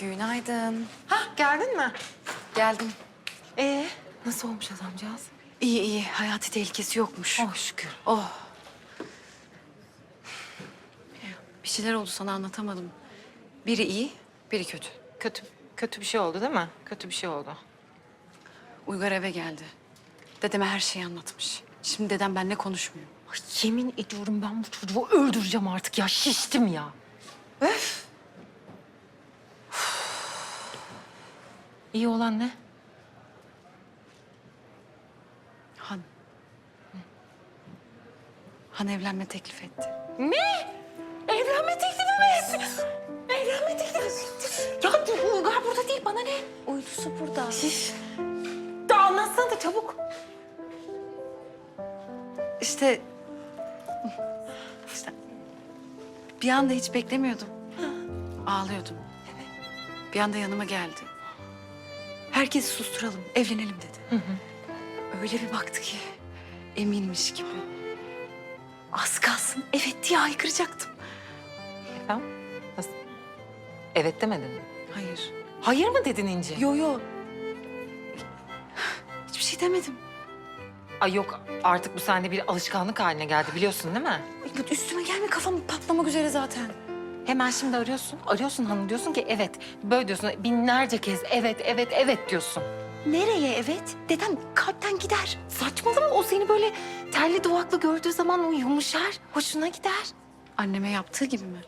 Günaydın. Hah geldin mi? Geldim. Ee nasıl olmuş adamcağız? İyi iyi. Hayati tehlikesi yokmuş. Oh şükür. Oh. Bir şeyler oldu sana anlatamadım. Biri iyi, biri kötü. Kötü kötü bir şey oldu değil mi? Kötü bir şey oldu. Uygar eve geldi. Dedeme her şeyi anlatmış. Şimdi dedem benimle konuşmuyor. Ay, yemin ediyorum ben bu çocuğu öldüreceğim artık ya. Şiştim ya. Öf. İyi olan ne? Han. Han evlenme teklif etti. Ne? Evlenme teklifi mi? Evlenme teklifi? Ya bu Uygar burada değil bana ne? Uydusu burada. Şiş. Da anlatsana da çabuk. İşte... işte bir anda hiç beklemiyordum. Ağlıyordum. Bir anda yanıma geldi. Herkesi susturalım, evlenelim dedi. Öyle bir baktı ki eminmiş gibi. Az kalsın evet diye haykıracaktım. Efendim? Nasıl? Evet demedin mi? Hayır. Hayır mı dedin İnci? Yo yo. Hiçbir şey demedim. Ay yok artık bu sende bir alışkanlık haline geldi biliyorsun değil mi? Üstüme gelme kafam patlamak üzere zaten. Hemen şimdi arıyorsun. Arıyorsun hanım diyorsun ki evet. Böyle diyorsun binlerce kez evet evet evet diyorsun. Nereye evet? Dedem kalpten gider. Saçmalama o seni böyle terli duvaklı gördüğü zaman o yumuşar. Hoşuna gider. Anneme yaptığı gibi mi?